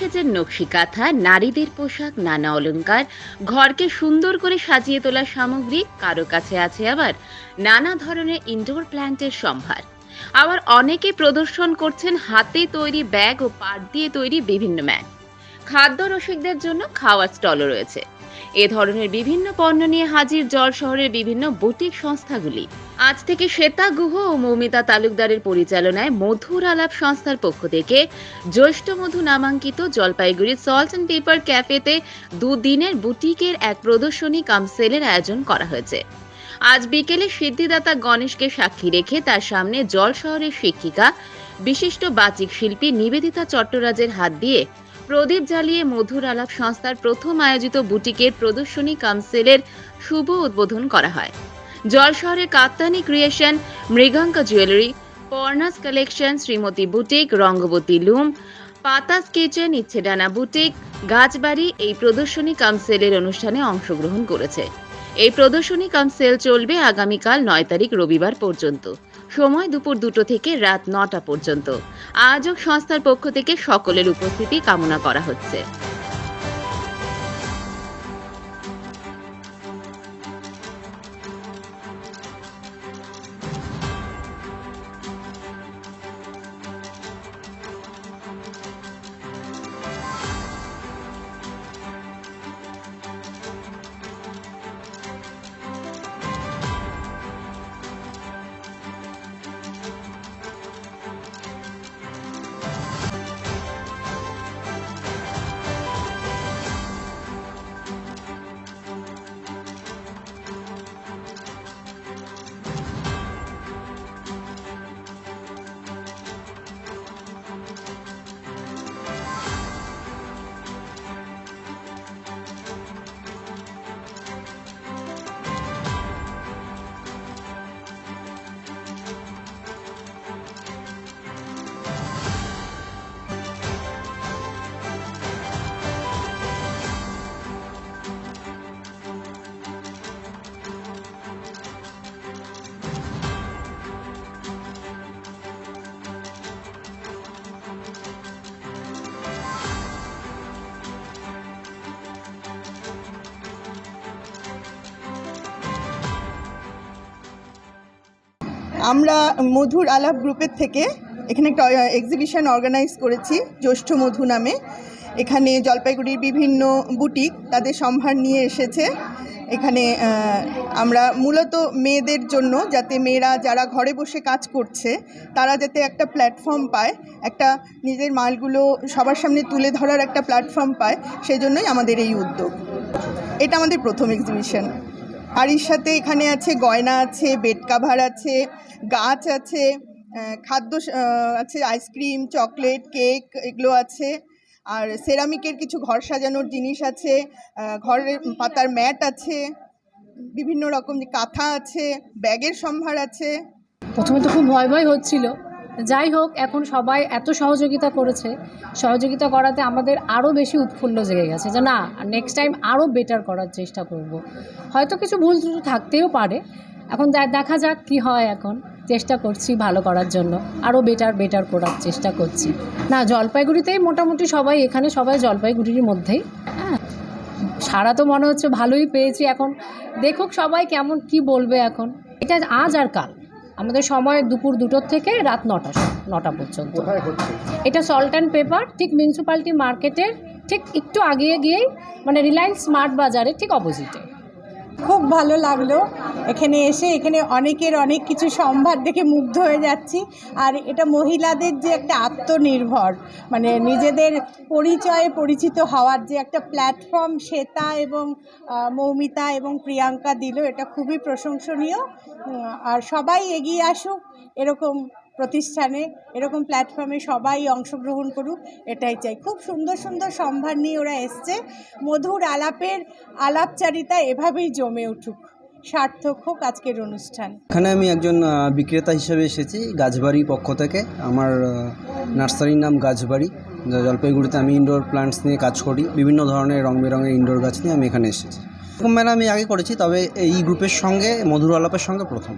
সেজের নকশি কাঁথা, নারীদের পোশাক, নানা অলঙ্কার ঘরকে সুন্দর করে সাজিয়ে তোলার সামগ্রী কারও কাছে আছে আবার নানা ধরনের ইনডোর প্ল্যান্টের সম্ভার। আবার অনেকে প্রদর্শন করছেন হাতে তৈরি ব্যাগ ও পাট দিয়ে তৈরি বিভিন্ন ম্যাট। খাদ্য রসিকদের জন্য খাওয়ার স্টলও রয়েছে। এ ধরনের বিভিন্ন পণ্য নিয়ে হাজির জল শহরের বিভিন্ন বুটিক সংস্থাগুলি। আজ থেকে শ্বেতা গুহ ও মৌমিতা তালুকদারের পরিচালনায় মধুর আলাপ সংস্থার পক্ষ থেকে জ্যৈষ্ঠ মধু নামাঙ্কিত জলপাইগুড়ির সল্ট অ্যান্ড পেপার ক্যাফেতে দুদিনের বুটিকের এক প্রদর্শনী কাম সেলের আয়োজন করা হয়েছে। আজ বিকেলে সিদ্ধিদাতা গণেশকে সাক্ষী রেখে তার সামনে জল শহরের শিক্ষিকা, বিশিষ্ট বাচিক শিল্পী নিবেদিতা চট্টরাজের হাত দিয়ে প্রদীপ জ্বালিয়ে মধুর আলাপ সংস্থার প্রথম আয়োজিত বুটিকের প্রদর্শনী কাউন্সিলের শুভ উদ্বোধন করা হয়। জল শহরের Kaptani creation, Mriganka jewellery, Parnas collection, Shrimati boutique, Rangabati loom, Patas kitchen, Ichchhedana boutique, Gachhbari এই প্রদর্শনী কাউন্সিলের অনুষ্ঠানে অংশগ্রহণ করেছে। এই প্রদর্শনী কাউন্সিল চলবে আগামীকাল নয় তারিখ রবিবার পর্যন্ত। সময় দুপুর দুটো থেকে রাত নটা পর্যন্ত। আয়োজক সংস্থার পক্ষ থেকে সকলের উপস্থিতি কামনা করা হচ্ছে। আমরা মধুর আলাপ গ্রুপের থেকে এখানে একটা এক্সিবিশন অর্গানাইজ করেছি, জ্যৈষ্ঠ মধু নামে। এখানে জলপাইগুড়ির বিভিন্ন বুটিক তাদের সম্ভার নিয়ে এসেছে। এখানে আমরা মূলত মেয়েদের জন্য যাতে মেয়েরা যারা ঘরে বসে কাজ করছে, তারা যাতে একটা প্ল্যাটফর্ম পায়, একটা নিজের মালগুলো সবার সামনে তুলে ধরার একটা প্ল্যাটফর্ম পায় সেই জন্যই আমাদের এই উদ্যোগ। এটা আমাদের প্রথম এক্সিবিশন এর সাথে এখানে আছে, গয়না আছে, বেড কাভার আছে, গাছ আছে খাদ্য আছে আইসক্রিম চকলেট কেক এগুলো আছে। আর সেরামিকের কিছু ঘর সাজানোর জিনিস আছে ঘরের পাতার ম্যাট আছে, বিভিন্ন রকম কাঁথা আছে, ব্যাগের সম্ভার আছে। প্রথমে তো খুব ভয় ভয় হচ্ছিল। যাই হোক, এখন সবাই এত সহযোগিতা করেছে, সহযোগিতা করাতে আমাদের আরও বেশি উৎফুল্ল জেগে গেছে যে না নেক্সট টাইম আরও বেটার করার চেষ্টা করব। হয়তো কিছু ভুল ত্রুটি থাকতেও পারে। এখন দেখা যাক কি হয় এখন। চেষ্টা করছি ভালো করার জন্য। আরও বেটার বেটার করার চেষ্টা করছি। না, জলপাইগুড়িতেই মোটামুটি সবাই, এখানে সবাই জলপাইগুড়ির মধ্যেই। হ্যাঁ সারা তো মনে হচ্ছে ভালোই পেয়েছি এখন। দেখুক সবাই কেমন, কি বলবে এখন। এটা আজ আর কাল। আমাদের সময় দুপুর দুটোর থেকে রাত নটা নটা পর্যন্ত। এটা সল্ট অ্যান্ড পেপার ঠিক মিউনিসিপ্যালিটি মার্কেটের ঠিক একটু আগিয়ে গিয়েই মানে রিলায়েন্স স্মার্ট বাজারে ঠিক অপোজিটে খুব ভালো লাগল। এখানে এসে এখানে অনেকের অনেক কিছু সম্ভার দেখে মুগ্ধ হয়ে যাচ্ছি। আর এটা মহিলাদের যে একটা আত্মনির্ভর মানে নিজেদের পরিচয়ে পরিচিত হওয়ার যে একটা প্ল্যাটফর্ম শ্বেতা এবং মৌমিতা এবং প্রিয়াঙ্কা দিল, এটা খুবই প্রশংসনীয়। আর সবাই এগিয়ে আসুক, এরকম প্রতিষ্ঠানে এরকম প্ল্যাটফর্মে সবাই অংশগ্রহণ করুক, এটাই চাই। খুব সুন্দর সুন্দর সম্ভার নিয়ে ওরা এসছে। মধুর আলাপের আলাপচারিতা এভাবেই জমে উঠুক। সার্থক হোক আজকের অনুষ্ঠান। এখানে আমি একজন বিক্রেতা হিসেবে এসেছি গাছবাড়ি পক্ষ থেকে। আমার নার্সারির নাম গাছবাড়ি। জলপাইগুড়িতে আমি ইনডোর প্লান্টস নিয়ে কাজ করি। বিভিন্ন ধরনের রং বেরঙের ইনডোর গাছ নিয়ে আমি এখানে এসেছি। এরকম মেলা আমি আগে করেছি, তবে এই গ্রুপের সঙ্গে, মধুর আলাপের সঙ্গে প্রথম।